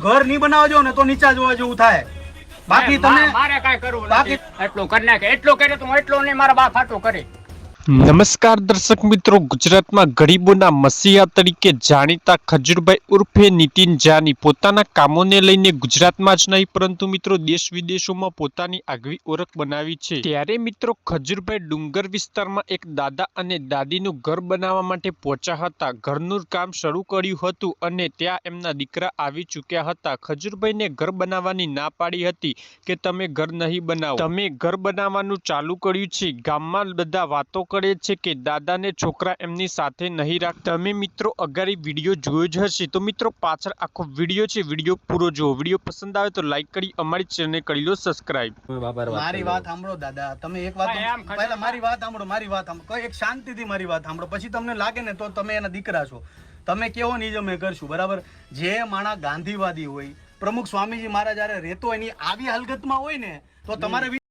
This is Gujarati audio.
ઘર નહીં બનાવજો ને તો નીચા જોવા જેવું થાય. બાકી તમે મારે કાઈ કરવું બાકી- એટલું કરી નાખે. એટલું કરે તો હું એટલું નહીં મારા બાપ ફાટો કરે. નમસ્કાર દર્શક મિત્રો, ગુજરાતમાં ગરીબોના મસીહા તરીકે જાણીતા ખજુરભાઈ ઉર્ફે નીતિન જાની પોતાના કામોને લઈને ગુજરાતમાં જ નહીં, પરંતુ મિત્રો દેશ વિદેશોમાં પોતાની આગવી ઓળખ બનાવી છે. ત્યારે મિત્રો ખજુરભાઈ ડુંગર વિસ્તારમાં એક દાદા અને દાદીનું ઘર બનાવવા માટે પહોંચ્યા હતા. ઘરનું કામ શરૂ કર્યું હતું અને ત્યાં એમના દીકરા આવી ચૂક્યા હતા. ખજુરભાઈને ઘર બનાવવાની ના પાડી હતી કે તમે ઘર નહીં બનાવો. તમે ઘર બનાવવાનું ચાલુ કર્યું છે. ગામમાં બધા વાતો કરે છે કે દાદાને છોકરા એમની સાથે નહીં રાખતા. તમે મિત્રો અગાડી વીડિયો જોયો જ હશે. તો મિત્રો પાછળ આખો વીડિયો છે. વીડિયો પૂરો જુઓ. વીડિયો પસંદ આવે તો લાઈક કરી અમારી ચેનલને કરી લો સબસ્ક્રાઇબ મારી વાત સાંભળો દાદા. તમે એક વાત પહેલા મારી વાત સાંભળો મારી વાત સાંભળો. એક શાંતિથી મારી વાત સાંભળો. પછી તમને લાગે ને તો તમે એના દીકરા છો. તમે કેવો નહીં અમે કરશું બરાબર? જે માણા ગાંધીવાદી હોય પ્રમુખ સ્વામીજી મહારાજ જ્યારે રહેતો એની આવી હાલતમાં હોય ને તો તમારે